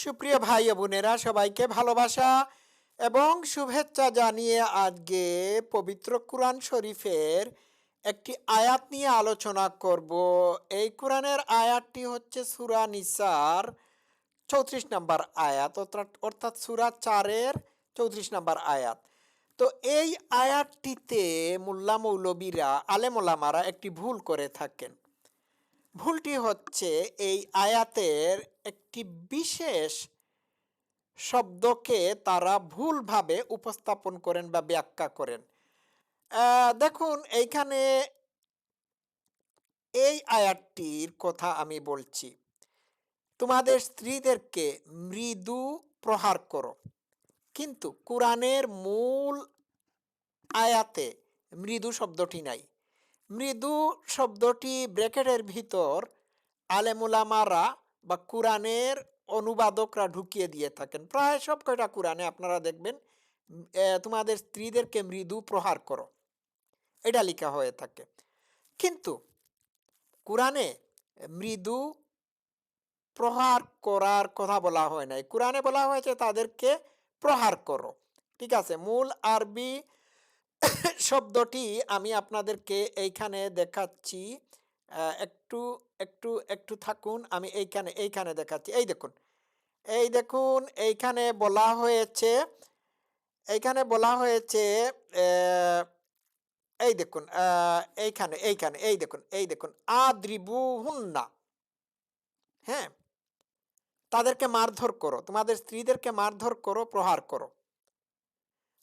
সুপ্রিয় ভাই বোনেরা, সবাইকে ভালোবাসা এবং শুভেচ্ছা জানিয়ে আজকে পবিত্র কোরআন শরীফের একটি আয়াত নিয়ে আলোচনা করব। এই কোরআনের আয়াতটি হচ্ছে সুরা নিসার, চৌত্রিশ নম্বর আয়াত, অর্থাৎ সুরা চারের চৌত্রিশ নম্বর আয়াত। তো এই আয়াতটিতে মোল্লা মৌলবীরা আলেমোলামারা একটি ভুল করে থাকেন। ভুলটি হচ্ছে এই আয়াতের একটি বিশেষ শব্দকে তারা ভুলভাবে উপস্থাপন করেন বা ব্যাখ্যা করেন। দেখুন, এইখানে এই আয়াতটির কথা আমি বলছি। তোমাদের স্ত্রীদেরকে মৃদু প্রহার করো। কিন্তু কোরআনের মূল আয়াতে মৃদু শব্দটি নাই। মৃদু শব্দটি ব্র্যাকেটের ভিতর আলেমুলামারা বা কোরআনের অনুবাদকরা ঢুকিয়ে দিয়ে থাকেন। প্রায় সব কয়টা কোরআনে আপনারা দেখবেন তোমাদের স্ত্রীদেরকে মৃদু প্রহার করো। এটা লেখা হয়ে থাকে। কিন্তু কোরআনে মৃদু প্রহার করার কথা বলা হয় নাই। কোরআনে বলা হয়েছে তাদেরকে প্রহার করো। ঠিক আছে, মূল আরবি শব্দটি আমি আপনাদেরকে এইখানে দেখাচ্ছি। একটু একটু একটু থাকুন, আমি এইখানে এইখানে দেখাচ্ছি। এই দেখুন এই দেখুন, এইখানে বলা হয়েছে, এইখানে বলা হয়েছে এই দেখুন এইখানে এইখানে, এই দেখুন এই দেখুন আদ্রিবু হুন্না হ্যাঁ? তাদেরকে মারধর করো, তোমাদের স্ত্রীদেরকে মারধর করো, প্রহার করো।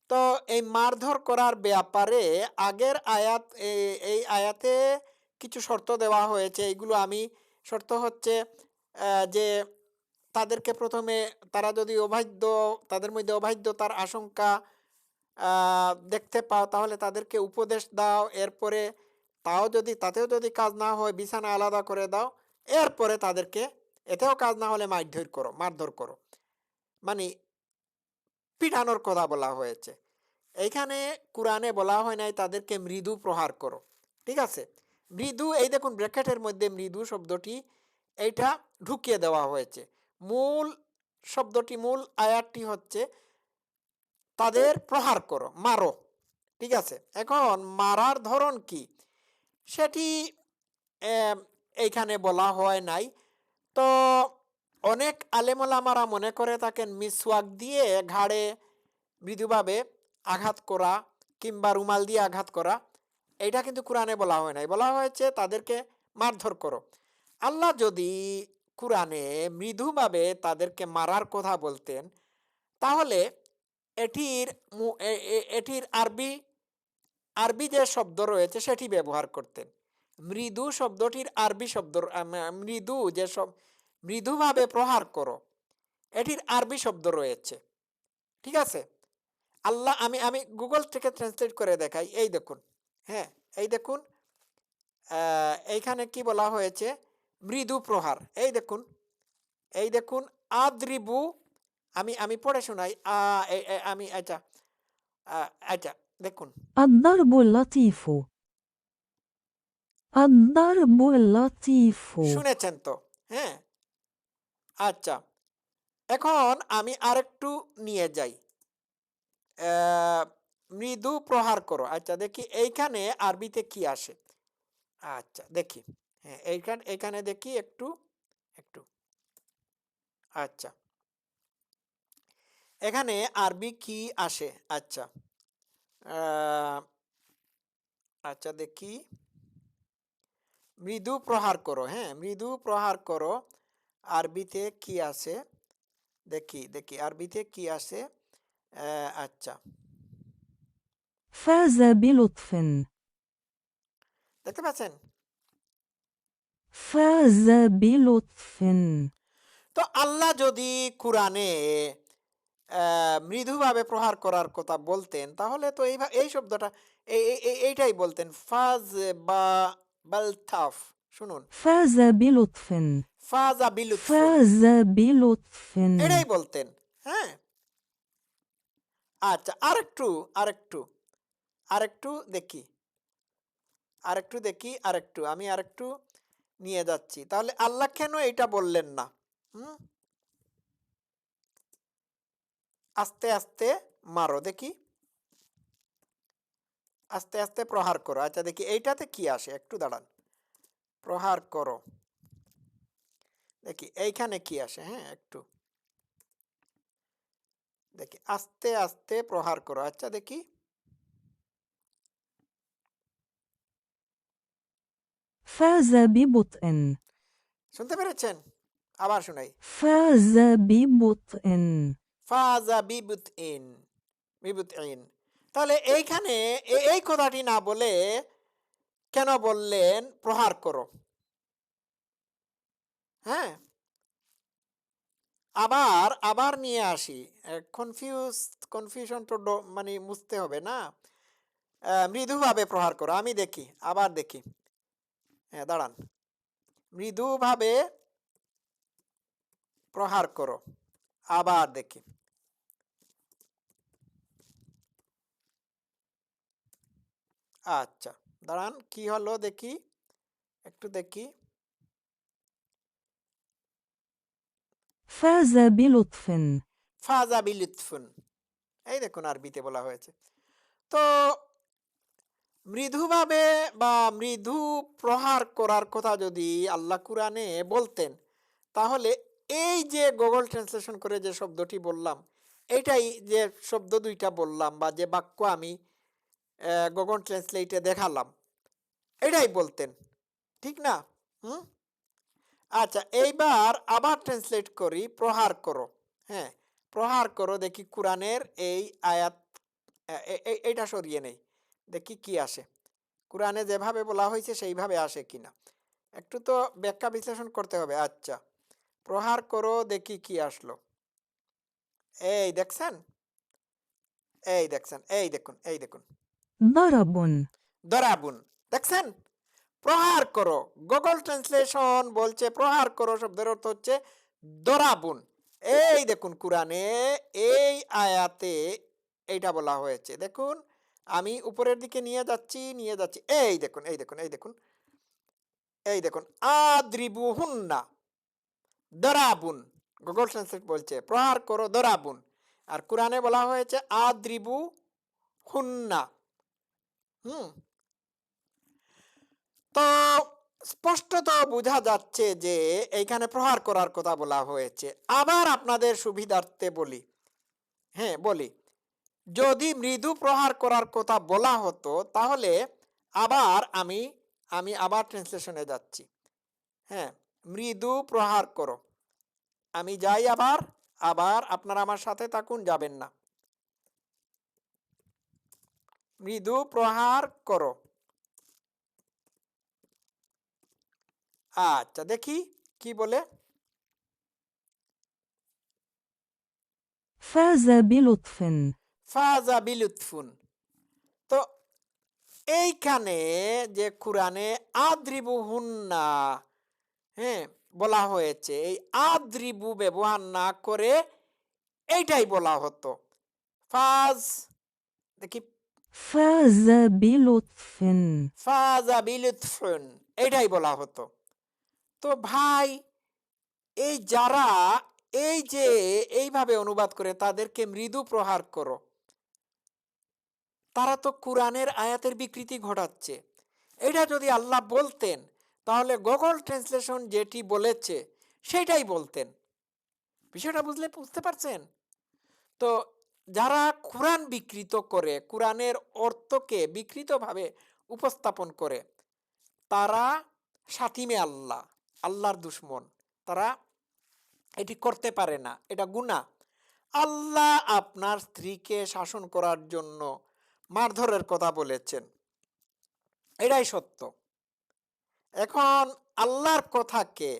তো এই মারধর করার ব্যাপারে আগের আয়াত এই আয়াতে কিছু শর্ত দেওয়া হয়েছে। এইগুলো আমি, শর্ত হচ্ছে যে তাদেরকে প্রথমে তারা যদি অবাধ্য, তাদের মধ্যে অবাধ্যতার আশঙ্কা দেখতে পাও, তাহলে তাদেরকে উপদেশ দাও। এরপরে তাও যদি, তাতেও যদি কাজ না হয়, বিছানা আলাদা করে দাও, এরপরে তাদেরকে, এতেও কাজ না হলে মারধর করো মারধর করো। মানে পিটানোর কথা বলা হয়েছে। এইখানে কোরআনে বলা হয় নাই তাদেরকে মৃদু প্রহার করো। ঠিক আছে? মৃদু, এই দেখুন ব্র্যাকেটের মধ্যে মৃদু শব্দটি, এইটা ঢুকিয়ে দেওয়া হয়েছে। মূল শব্দটি, মূল আয়াতটি হচ্ছে, তাদের প্রহার করো, মারো। ঠিক আছে? এখন মারার ধরন কি? সেটি এইখানে বলা হয় নাই। তো অনেক আলেমলামারা মনে করে থাকেন মিসওয়াক দিয়ে ঘাড়ে মৃদুভাবে আঘাত করা কিংবা রুমাল দিয়ে আঘাত করা। এটা কিন্তু কোরআনে বলা হয় নাই। বলা হয়েছে, তাদেরকে মারধর করো। আল্লাহ যদি কোরআনে মৃদুভাবে তাদেরকে মারার কথা বলতেন, তাহলে এটির এটির আরবি আরবি যে শব্দ রয়েছে সেটি ব্যবহার করতেন। মৃদু শব্দটির আরবি শব্দ মৃদু যে মৃদুভাবে প্রহার করো। এটির আরবি শব্দ রয়েছে। ঠিক আছে? আল্লাহ আমি আমি গুগল থেকে ট্রান্সলেট করে দেখাই। এই দেখুন হ্যাঁ এই দেখুন এইখানে কি বলা হয়েছে? মৃদু প্রহার। এই দেখুন এই দেখুন আদ্রিবু আমি আমি পড়ে শোনাই। আমি আচ্ছা আচ্ছা দেখুন। শুনেছেন তো হ্যাঁ। আচ্ছা এখন আমি আরেকটু নিয়ে যাই। মৃদু প্রহার করো। আচ্ছা দেখি এইখানে আরবিতে কি আসে। আচ্ছা দেখি। হ্যাঁ এইখানে, এখানে দেখি একটু একটু। আচ্ছা। এখানে আরবি কি আসে? আচ্ছা। আচ্ছা দেখি। মৃদু প্রহার করো। হ্যাঁ মৃদু প্রহার করো। আরবিতে কি আছে দেখি দেখি আরবিতে কি আছে আহ, আচ্ছা فاز بلطف দেখতে পাচ্ছেন فاز بلطف তো আল্লাহ যদি কোরআনে আহ, মৃদুভাবে প্রহার করার কথা বলতেন তাহলে তো এই এই শব্দটা এই- এই- এই- এইটাই বলতেন ফাজ বা বালতাফ শুনুন। ফাজা বিলুৎফিন ফাজা বিলুৎফিন ফাজা বিলুৎফিন এটাই বলতেন হ্যাঁ। আচ্ছা আরেকটু আরেকটু আরেকটু দেখি। আরেকটু দেখি আরেকটু আমি আরেকটু নিয়ে যাচ্ছি। তাহলে আল্লাহ কেন এটা বললেন না? হুম? আস্তে আস্তে মারো দেখি। আস্তে আস্তে প্রহার করো। আচ্ছা দেখি এইটাতে কি আসে? একটু দাঁড়ান। প্রহার করো। দেখি এইখানে কি আসে হ্যাঁ একটু। দেখি আস্তে আস্তে প্রহার করো। আচ্ছা দেখি। শুনতে পেরেছেন? আবার শুনাই। তাহলে এইখানে এই কথাটি না বলে কেন বললেন, প্রহার করো। হ্যাঁ? আবার আবার নিয়ে আসি। কনফিউজ কনফিউশন তো মানে মুছতে হবে না। মৃদুভাবে প্রহার করো। আমি দেখি, আবার দেখি। হ্যাঁ দাঁড়ান। মৃদুভাবে প্রহার করো। আবার দেখি। আচ্ছা। দাঁড়ান কি হলো দেখি একটু দেখি। ফাজা বিলুৎফিন। ফাজা বিলুৎফুন। এই দেখুন আরবিতে বলা হয়েছে। তো মৃদুভাবে বা মৃদু প্রহার করার কথা যদি আল্লাহ কুরআনে বলতেন তাহলে এই যে গুগল ট্রান্সলেশন করে যে শব্দটি বললাম এটাই যে শব্দ দুইটা বললাম বা যে বাক্য আমি গুগল ট্রান্সলেটে দেখালাম এটাই বলতেন ঠিক না? হুম? আচ্ছা এইবার আবার ট্রান্সলেট করি প্রহার করো হ্যাঁ প্রহার করো দেখি কোরআনের এই আয়াত এইটা সরিয়ে নেই দেখি কি আসে কোরআনে যেভাবে বলা হয়েছে সেইভাবে আসে কি না একটু তো ব্যাখ্যা বিশ্লেষণ করতে হবে আচ্ছা প্রহার করো দেখি কি আসলো এই দেখছেন? এই দেখছেন এই দেখুন এই দেখুন। দরাবুন। দরাবুন দেখছেন? প্রহার করো। গুগল ট্রান্সলেশন বলছে প্রহার করো শব্দের অর্থ হচ্ছে দরাবুন। এই দেখুন কোরআনে এই আয়াতে এইটা বলা হয়েছে। দেখুন, আমি উপরের দিকে নিয়ে যাচ্ছি নিয়ে যাচ্ছি। এই দেখুন এই দেখুন এই দেখুন। এই দেখুন আদ্রিবু হুন্না দরাবুন। গুগল ট্রান্সলেট বলছে প্রহার করো দরাবুন। আর কোরআনে বলা হয়েছে আদ্রিবু হুন্না হুম? তো স্পষ্টত বোঝা যাচ্ছে যে এইখানে প্রহার করার কথা বলা হয়েছে। আবার আপনাদের সুবিধার্থে বলি। হ্যাঁ বলি। যদি মৃদু প্রহার করার কথা বলা হতো, তাহলে আবার আমি আমি আবার ট্রান্সলেশনে যাচ্ছি। হ্যাঁ মৃদু প্রহার করো। আমি যাই আবার আবার আপনারা আমার সাথে থাকুন, যাবেন না। মৃদু প্রহার করো। আচ্ছা দেখি কি বলে? ফাজা ফাজা বিলুৎফুন। তো এইখানে যে কোরআনে আদ্রিবুহুন্না হ্যাঁ বলা হয়েছে এই আদ্রিবু ব্যবহার না করে এইটাই বলা হতো। ফাজ দেখি। ফাজা বিলুৎফুন। ফাজা বিলুৎফুন এটাই বলা হতো। তো ভাই, এই যারা এই যে এইভাবে অনুবাদ করে তাদেরকে মৃদু প্রহার করো। তারা তো কোরআনের আয়াতের বিকৃতি ঘটাচ্ছে। এটা যদি আল্লাহ বলতেন, তাহলে গুগল ট্রান্সলেশন যেটি বলেছে, সেটাই বলতেন। বিষয়টা বুঝলে বুঝতে পারছেন? তো যারা কোরআন বিকৃত করে, কোরআনের অর্থকে বিকৃতভাবে উপস্থাপন করে, তারা সাথিমে আল্লাহ। আল্লাহর দুশ্মন। তারা এটি করতে পারে না। এটা গুণা আল্লাহ আপনার স্ত্রীকে শাসন করার জন্য মারধরের কথা বলেছেন। এটাই সত্য। এখন আল্লাহর কথাকে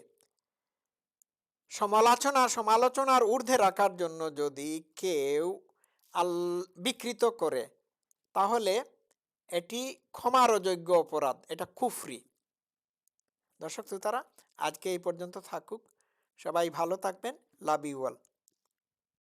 সমালোচনা, সমালোচনার ঊর্ধ্বে রাখার জন্য যদি কেউ আল, বিকৃত করে, তাহলে এটি ক্ষমার অযোগ্য অপরাধ। এটা কুফরি। দর্শক শ্রোতারা আজকে এই পর্যন্ত থাকুক। সবাই ভালো থাকবেন। Love you all